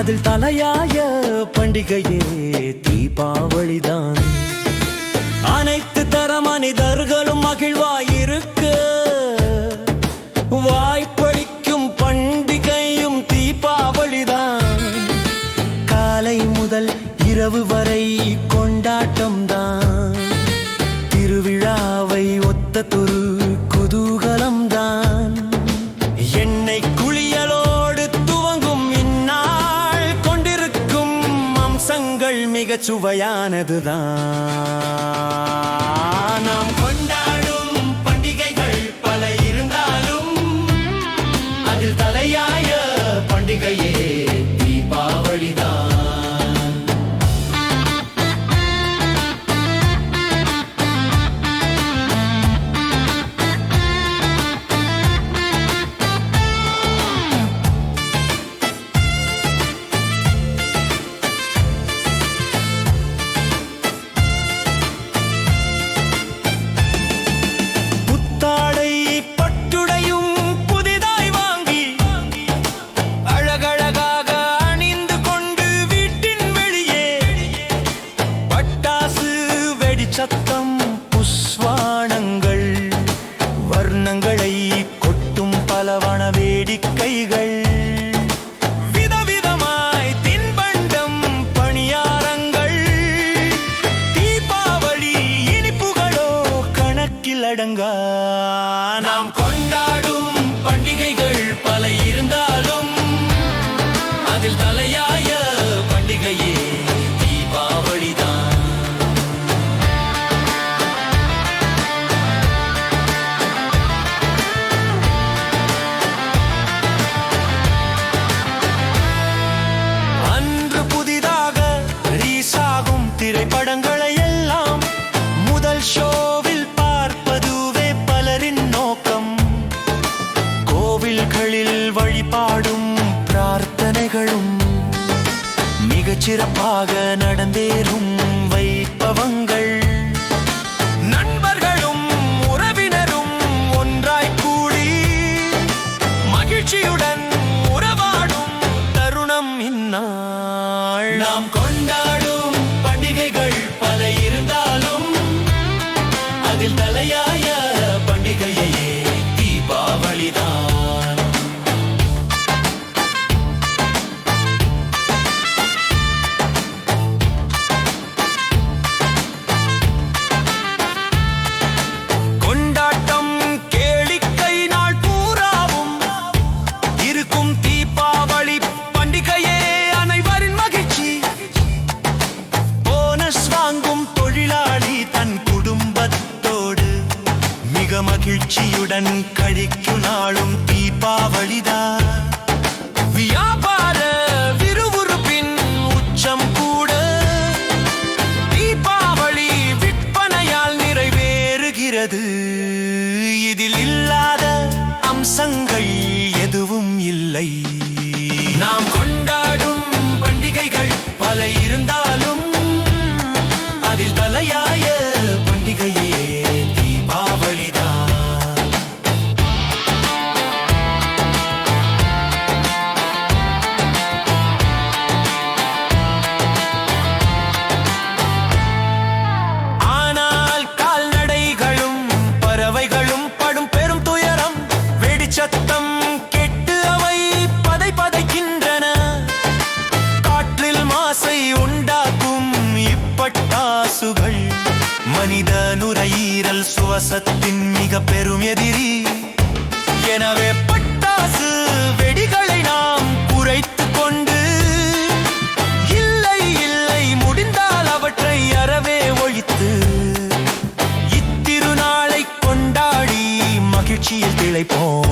அதில் தலையாய பண்டிகையே தீபாவளிதான். அனைத்து தர மனிதர்களும் மகிழ்வாயிருக்கு. வாய்ப்பளிக்கும் பண்டிகையும் தீபாவளிதான். காலை முதல் இரவு வரை கொண்டாட்டம்தான். திருவிழாவை ஒத்த துரு மிக சுவையானதுதான். நாம் கொண்டாடும் பண்டிகைகள் பல இருந்தாலும் அதில் தலையாய பண்டிகையே பழைய கோவில்களில் வழிபாடும் பிரார்த்தனைகளும் மிகச் சிறப்பாக நடந்தேறும் வைப்பவங்கள் நண்பர்களும் உறவினரும் ஒன்றாய் கூடி மகிழ்ச்சியுடன் உறவாடும் தருணம் இந்நாள். நாம் கொண்டாடும் உன்னுடன் கழிக்கும் நாளும் தீபாவளிதான். வியாப பாசத்தின் மிக பெரும் எதிரி. எனவே பட்டாசு வெடிகளை நாம் குறைத்து கொண்டு இல்லை இல்லை முடிந்தால் அவற்றை அறவே ஒழித்து இத்திருநாளை கொண்டாடி மகிழ்ச்சியில் திளைப்போம்.